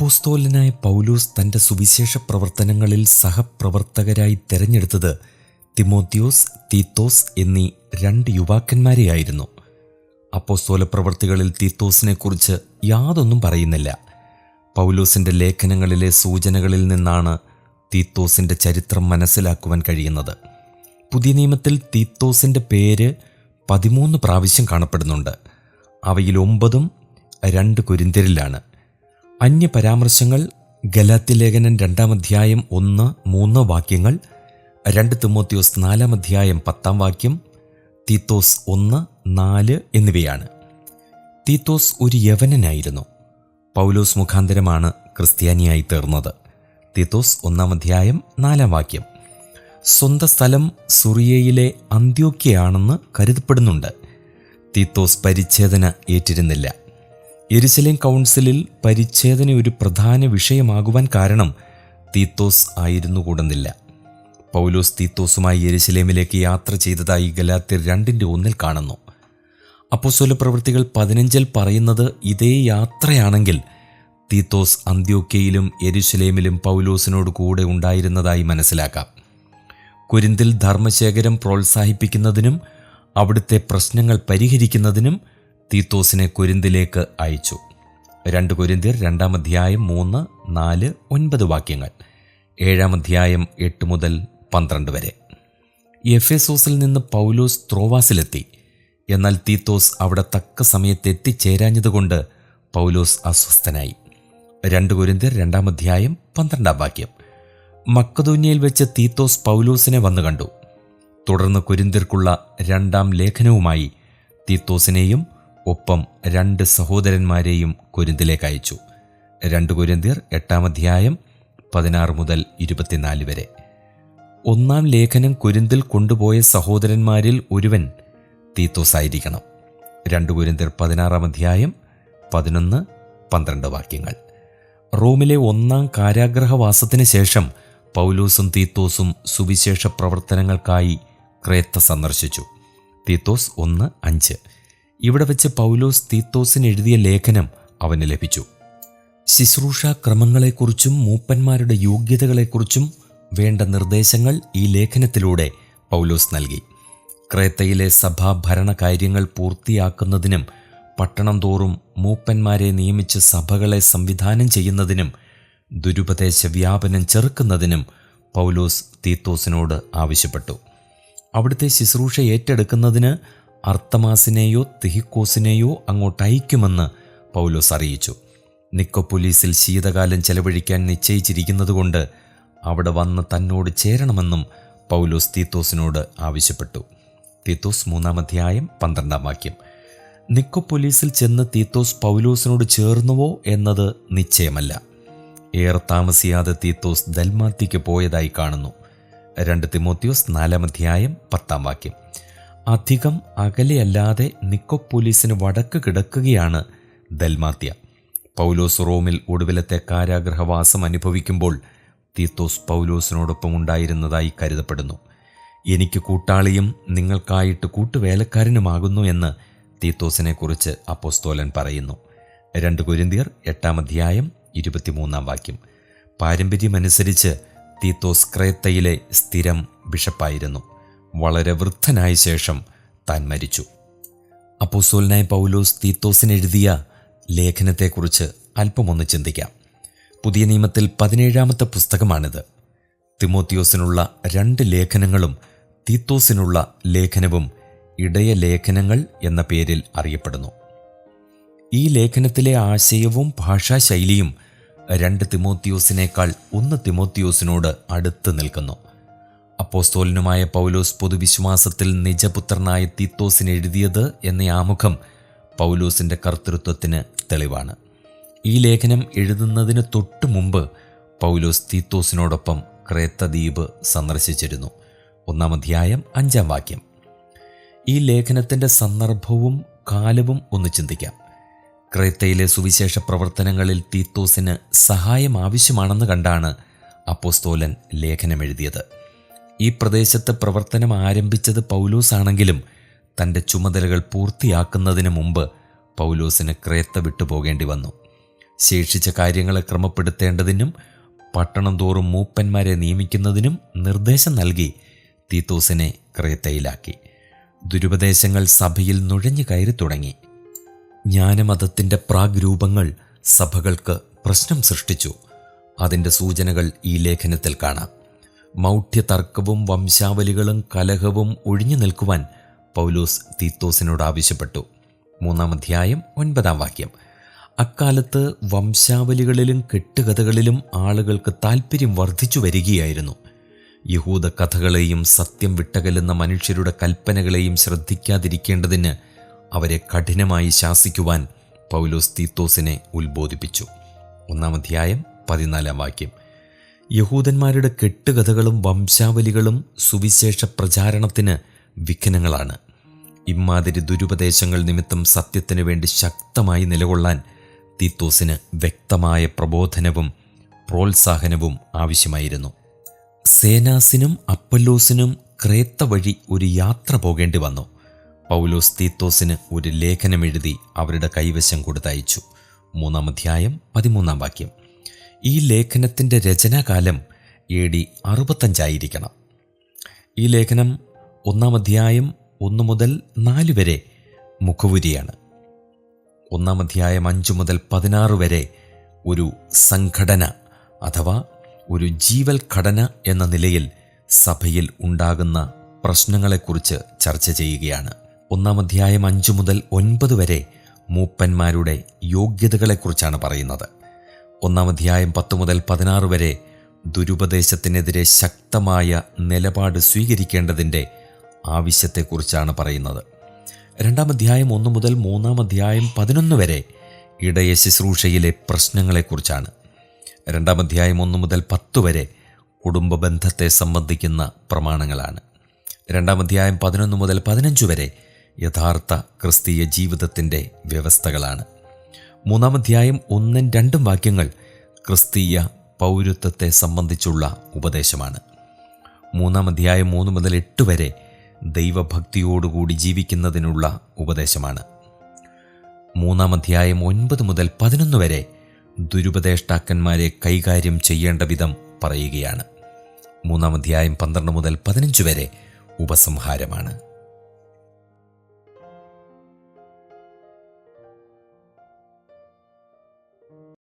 അപ്പോസ്തോലനായ പൗലൂസ് തന്റെ സുവിശേഷ പ്രവർത്തനങ്ങളിൽ സഹപ്രവർത്തകരായി തിരഞ്ഞെടുത്തത് തിമോത്തിയോസ് തീത്തോസ് എന്നീ രണ്ട് യുവാക്കന്മാരെയായിരുന്നു അപ്പോസ്തോല പ്രവർത്തികളിൽ തീത്തോസിനെക്കുറിച്ച് യാതൊന്നും പറയുന്നില്ല. പൗലൂസിന്റെ ലേഖനങ്ങളിലെ സൂചനകളിൽ നിന്നാണ് തീത്തോസിന്റെ ചരിത്രം മനസ്സിലാക്കുവാൻ കഴിയുന്നത്. പുതിയ നിയമത്തിൽ തീത്തോസിന്റെ പേര് പതിമൂന്ന് പ്രാവശ്യം കാണപ്പെടുന്നുണ്ട്. അവയിൽ ഒമ്പതും രണ്ട് കുരിന്തിരിലാണ്. അന്യപരാമർശങ്ങൾ ഗലാത്തി ലേഖനൻ രണ്ടാം അധ്യായം ഒന്ന് മൂന്ന് വാക്യങ്ങൾ രണ്ട് തിമോത്തിയോസ് നാലാം അധ്യായം പത്താം വാക്യം തീത്തോസ് ഒന്ന് നാല് എന്നിവയാണ്. തീത്തോസ് ഒരു യവനനായിരുന്നു. പൗലോസ് മുഖാന്തരമാണ് ക്രിസ്ത്യാനിയായി തീർന്നത്. തീത്തോസ് ഒന്നാം അധ്യായം നാലാം വാക്യം. സ്വന്തം സ്ഥലം സുറിയയിലെ അന്ത്യോക്യയാണെന്ന് കരുതപ്പെടുന്നുണ്ട്. തീത്തോസ് പരിച്ഛേദന ഏറ്റിരുന്നില്ല. എരുസലേം കൗൺസിലിൽ പരിച്ഛേദന ഒരു പ്രധാന വിഷയമാകുവാൻ കാരണം തീത്തോസ് ആയിരുന്നുകൂടുന്നില്ല. പൗലോസ് തീത്തോസുമായി യെരുസലേമിലേക്ക് യാത്ര ചെയ്തതായി ഗലാത്തിർ രണ്ടിന്റെ ഒന്നിൽ കാണുന്നു. അപ്പോസ്വല പ്രവൃത്തികൾ പതിനഞ്ചിൽ പറയുന്നത് ഇതേ യാത്രയാണെങ്കിൽ തീത്തോസ് അന്ത്യോക്കയിലും യെരുസലേമിലും പൗലോസിനോട് കൂടെ ഉണ്ടായിരുന്നതായി മനസ്സിലാക്കാം. കുരിന്തിൽ ധർമ്മശേഖരം പ്രോത്സാഹിപ്പിക്കുന്നതിനും അവിടുത്തെ പ്രശ്നങ്ങൾ പരിഹരിക്കുന്നതിനും തീത്തോസിനെ കുരിന്തിലേക്ക് അയച്ചു. രണ്ട് കുരിന്തിയർ രണ്ടാം അധ്യായം മൂന്ന് നാല് ഒൻപത് വാക്യങ്ങൾ. ഏഴാം അധ്യായം എട്ട് മുതൽ പന്ത്രണ്ട് വരെ. എഫേസോസിൽ നിന്ന് പൗലോസ് ത്രോവാസിലെത്തി. എന്നാൽ തീത്തോസ് അവിടെ തക്ക സമയത്ത് എത്തിച്ചേരാഞ്ഞതുകൊണ്ട് പൗലോസ് അസ്വസ്ഥനായി. രണ്ട് കുരിന്തിയർ രണ്ടാം അധ്യായം പന്ത്രണ്ടാം വാക്യം. മക്കതൂന്യയിൽ വെച്ച് തീത്തോസ് പൗലോസിനെ വന്നു കണ്ടു. തുടർന്ന് കുരിന്തിർക്കുള്ള രണ്ടാം ലേഖനവുമായി തീത്തോസിനെയും ഒപ്പം രണ്ട് സഹോദരന്മാരെയും കുരുന്തിലേക്ക് അയച്ചു. രണ്ട് കുരുന്തിയർ എട്ടാം അധ്യായം പതിനാറ് മുതൽ ഇരുപത്തിനാല് വരെ. ഒന്നാം ലേഖനം കുരുന്തിൽ കൊണ്ടുപോയ സഹോദരന്മാരിൽ ഒരുവൻ തീത്തോസ് ആയിരിക്കണം രണ്ട് കുരുന്തിർ പതിനാറാം അധ്യായം പതിനൊന്ന് പന്ത്രണ്ട് വാക്യങ്ങൾ. റോമിലെ ഒന്നാം കാരാഗ്രഹവാസത്തിന് ശേഷം പൗലോസും തീത്തോസും സുവിശേഷ പ്രവർത്തനങ്ങൾക്കായി ക്രേത്ത സന്ദർശിച്ചു. തീത്തോസ് ഒന്ന് അഞ്ച്. ഇവിടെ വെച്ച് പൗലോസ് തീത്തോസിന് എഴുതിയ ലേഖനം അവന് ലഭിച്ചു. ശുശ്രൂഷാ ക്രമങ്ങളെക്കുറിച്ചും മൂപ്പന്മാരുടെ യോഗ്യതകളെക്കുറിച്ചും വേണ്ട നിർദ്ദേശങ്ങൾ ഈ ലേഖനത്തിലൂടെ പൗലോസ് നൽകി. ക്രേത്തയിലെ സഭാ ഭരണകാര്യങ്ങൾ പൂർത്തിയാക്കുന്നതിനും പട്ടണം തോറും മൂപ്പന്മാരെ നിയമിച്ച് സഭകളെ സംവിധാനം ചെയ്യുന്നതിനും ദുരുപദേശ വ്യാപനം ചെറുക്കുന്നതിനും പൗലോസ് തീത്തോസിനോട് ആവശ്യപ്പെട്ടു. അവിടുത്തെ ശുശ്രൂഷ ഏറ്റെടുക്കുന്നതിന് അർത്തമാസിനെയോ തിഹിക്കോസിനെയോ അങ്ങോട്ട് അയക്കുമെന്ന് പൗലോസ് അറിയിച്ചു. നിക്കോപ്പൊലീസിൽ ശീതകാലം ചെലവഴിക്കാൻ നിശ്ചയിച്ചിരിക്കുന്നതുകൊണ്ട് അവിടെ വന്ന് തന്നോട് ചേരണമെന്നും പൗലോസ് തീത്തോസിനോട് ആവശ്യപ്പെട്ടു. തീത്തോസ് മൂന്നാം അധ്യായം പന്ത്രണ്ടാം വാക്യം. നിക്കോപ്പൊലീസിൽ ചെന്ന് തീത്തോസ് പൗലോസിനോട് ചേർന്നുവോ എന്നത് നിശ്ചയമല്ല. ഏറെ താമസിയാതെ തീത്തോസ് ദൽമാത്തിക്ക് പോയതായി കാണുന്നു. രണ്ട് തിമോത്തിയോസ് നാലാം അധ്യായം പത്താം വാക്യം. അധികം അകലെയല്ലാതെ നിക്കോപ്പോലീസിന് വടക്ക് കിടക്കുകയാണ് ദൽമാത്യ. പൗലോസ് റോമിൽ ഒടുവിലത്തെ കാരാഗ്രഹവാസം അനുഭവിക്കുമ്പോൾ തീത്തോസ് പൗലോസിനോടൊപ്പം ഉണ്ടായിരുന്നതായി കരുതപ്പെടുന്നു. എനിക്ക് കൂട്ടാളിയും നിങ്ങൾക്കായിട്ട് കൂട്ടുവേലക്കാരനുമാകുന്നു എന്ന് തീത്തോസിനെക്കുറിച്ച് അപ്പോസ്തോലൻ പറയുന്നു. രണ്ട് കുരിന്തിയർ എട്ടാം അധ്യായം ഇരുപത്തിമൂന്നാം വാക്യം. പാരമ്പര്യമനുസരിച്ച് തീത്തോസ് ക്രേത്തയിലെ സ്ഥിരം ബിഷപ്പായിരുന്നു. വളരെ വൃദ്ധനായ ശേഷം താൻ മരിച്ചു. അപ്പോസോലിനായ പൗലോസ് തീത്തോസിന് എഴുതിയ ലേഖനത്തെക്കുറിച്ച് അല്പമൊന്ന് ചിന്തിക്കാം. പുതിയ നിയമത്തിൽ പതിനേഴാമത്തെ പുസ്തകമാണിത്. തിമോത്തിയോസിനുള്ള രണ്ട് ലേഖനങ്ങളും തീത്തോസിനുള്ള ലേഖനവും ഇടയ ലേഖനങ്ങൾ എന്ന പേരിൽ അറിയപ്പെടുന്നു. ഈ ലേഖനത്തിലെ ആശയവും ഭാഷാശൈലിയും രണ്ട് തിമോത്തിയോസിനേക്കാൾ ഒന്ന് തിമോത്തിയോസിനോട് അടുത്ത് നിൽക്കുന്നു. അപ്പോസ്തോലനുമായ പൗലോസ് പൊതുവിശ്വാസത്തിൽ നിജപുത്രനായ തീത്തോസിന് എഴുതിയത് എന്ന ആമുഖം പൗലോസിന്റെ കർത്തൃത്വത്തിന് തെളിവാണ്. ഈ ലേഖനം എഴുതുന്നതിന് തൊട്ടു മുമ്പ് പൗലോസ് തീത്തോസിനോടൊപ്പം ക്രേത്തദ്വീപ് സന്ദർശിച്ചിരുന്നു. ഒന്നാം അധ്യായം അഞ്ചാം വാക്യം. ഈ ലേഖനത്തിന്റെ സന്ദർഭവും കാലവും ഒന്ന് ചിന്തിക്കാം. ക്രേത്തയിലെ സുവിശേഷ പ്രവർത്തനങ്ങളിൽ തീത്തോസിന് സഹായം ആവശ്യമാണെന്ന് കണ്ടാണ് അപ്പോസ്തോലൻ ലേഖനം എഴുതിയത് ഈ പ്രദേശത്ത് പ്രവർത്തനം ആരംഭിച്ചത് പൗലോസ് ആണെങ്കിലും തന്റെ ചുമതലകൾ പൂർത്തിയാക്കുന്നതിന് മുമ്പ് പൗലോസിന് ക്രേത്ത വിട്ടുപോകേണ്ടി വന്നു. ശേഷിച്ച കാര്യങ്ങളെ ക്രമപ്പെടുത്തേണ്ടതിനും പട്ടണം തോറും മൂപ്പന്മാരെ നിയമിക്കുന്നതിനും നിർദ്ദേശം നൽകി തീത്തോസിനെ ക്രേത്തയിലാക്കി. ദുരുപദേശങ്ങൾ സഭയിൽ നുഴഞ്ഞു കയറി തുടങ്ങി. ജ്ഞാനമതത്തിന്റെ പ്രാഗ്രൂപങ്ങൾ സഭകൾക്ക് പ്രശ്നം സൃഷ്ടിച്ചു. അതിന്റെ സൂചനകൾ ഈ ലേഖനത്തിൽ കാണാം. മൗഢ്യതർക്കവും വംശാവലികളും കലഹവും ഒഴിഞ്ഞു നിൽക്കുവാൻ പൗലോസ് തീത്തോസിനോട് ആവശ്യപ്പെട്ടു. മൂന്നാം അധ്യായം ഒൻപതാം വാക്യം. അക്കാലത്ത് വംശാവലികളിലും കെട്ടുകഥകളിലും ആളുകൾക്ക് താൽപ്പര്യം വർദ്ധിച്ചു വരികയായിരുന്നു. യഹൂദ കഥകളെയും സത്യം വിട്ടകലുന്ന മനുഷ്യരുടെ കൽപ്പനകളെയും ശ്രദ്ധിക്കാതിരിക്കേണ്ടതിന് അവരെ കഠിനമായി ശാസിക്കുവാൻ പൗലോസ് തീത്തോസിനെ ഉത്ബോധിപ്പിച്ചു. ഒന്നാം അധ്യായം പതിനാലാം വാക്യം. യഹൂദന്മാരുടെ കെട്ടുകഥകളും വംശാവലികളും സുവിശേഷ പ്രചാരണത്തിന് വിഘ്നങ്ങളാണ്. ഇമാതിരി ദുരുപദേശങ്ങൾ നിമിത്തം സത്യത്തിനു വേണ്ടി ശക്തമായി നിലകൊള്ളാൻ തീത്തോസിന് വ്യക്തമായ പ്രബോധനവും പ്രോത്സാഹനവും ആവശ്യമായിരുന്നു. സേനാസിനും അപ്പല്ലോസിനും ക്രേത്ത വഴി ഒരു യാത്ര പോകേണ്ടി വന്നു. പൗലോസ് തീത്തോസിന് ഒരു ലേഖനം എഴുതി അവരുടെ കൈവശം കൊടുത്തയച്ചു. മൂന്നാം അധ്യായം പതിമൂന്നാം വാക്യം. ഈ ലേഖനത്തിന്റെ രചനാകാലം എ ഡി അറുപത്തഞ്ചായിരിക്കണം. ഈ ലേഖനം ഒന്നാം അധ്യായം ഒന്ന് മുതൽ നാല് വരെ മുഖവുരിയാണ്. ഒന്നാം അധ്യായം അഞ്ച് മുതൽ പതിനാറ് വരെ ഒരു സംഘടന അഥവാ ഒരു ജീവൽ ഘടന എന്ന നിലയിൽ സഭയിൽ ഉണ്ടാകുന്ന പ്രശ്നങ്ങളെക്കുറിച്ച് ചർച്ച ചെയ്യുകയാണ്. ഒന്നാം അധ്യായം അഞ്ച് മുതൽ ഒൻപത് വരെ മൂപ്പന്മാരുടെ യോഗ്യതകളെക്കുറിച്ചാണ് പറയുന്നത്. ഒന്നാം അധ്യായം പത്ത് മുതൽ പതിനാറ് വരെ ദുരുപദേശത്തിനെതിരെ ശക്തമായ നിലപാട് സ്വീകരിക്കേണ്ടതിന്റെ ആവശ്യത്തെക്കുറിച്ചാണ് പറയുന്നത്. രണ്ടാം അധ്യായം ഒന്ന് മുതൽ മൂന്നാം അധ്യായം പതിനൊന്ന് വരെ ഇടയ ശുശ്രൂഷയിലെ പ്രശ്നങ്ങളെക്കുറിച്ചാണ്. രണ്ടാം അധ്യായം ഒന്ന് മുതൽ പത്ത് വരെ കുടുംബ ബന്ധത്തെ സംബന്ധിക്കുന്ന പ്രമാണങ്ങളാണ്. രണ്ടാം അധ്യായം പതിനൊന്ന് മുതൽ പതിനഞ്ച് വരെ യഥാർത്ഥ ക്രിസ്തീയ ജീവിതത്തിന്റെ വ്യവസ്ഥകളാണ്. മൂന്നാം അധ്യായം ഒന്നും രണ്ടും വാക്യങ്ങൾ ക്രിസ്തീയ പൗരത്വത്തെ സംബന്ധിച്ചുള്ള ഉപദേശമാണ്. മൂന്നാം അധ്യായം മൂന്ന് മുതൽ എട്ട് വരെ ദൈവഭക്തിയോടുകൂടി ജീവിക്കുന്നതിനുള്ള ഉപദേശമാണ്. മൂന്നാം അധ്യായം ഒൻപത് മുതൽ പതിനൊന്ന് വരെ ദുരുപദേഷ്ടാക്കന്മാരെ കൈകാര്യം ചെയ്യേണ്ട വിധം പറയുകയാണ്. മൂന്നാം അധ്യായം പന്ത്രണ്ട് മുതൽ പതിനഞ്ച് വരെ ഉപസംഹാരമാണ്.